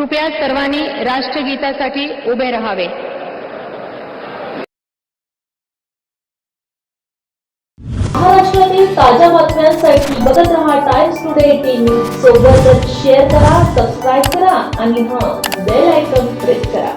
कृपया सर्वांनी राष्ट्रगीतासाठी उभे राहावे. महाराष्ट्रातील ताज्या बातम्यांसाठी बघत रहा टाइम्स टुडे एटीन न्यूज सोबतच शेअर करा सबस्क्राईब करा आणि हा बेल आयकॉन प्रेस करा.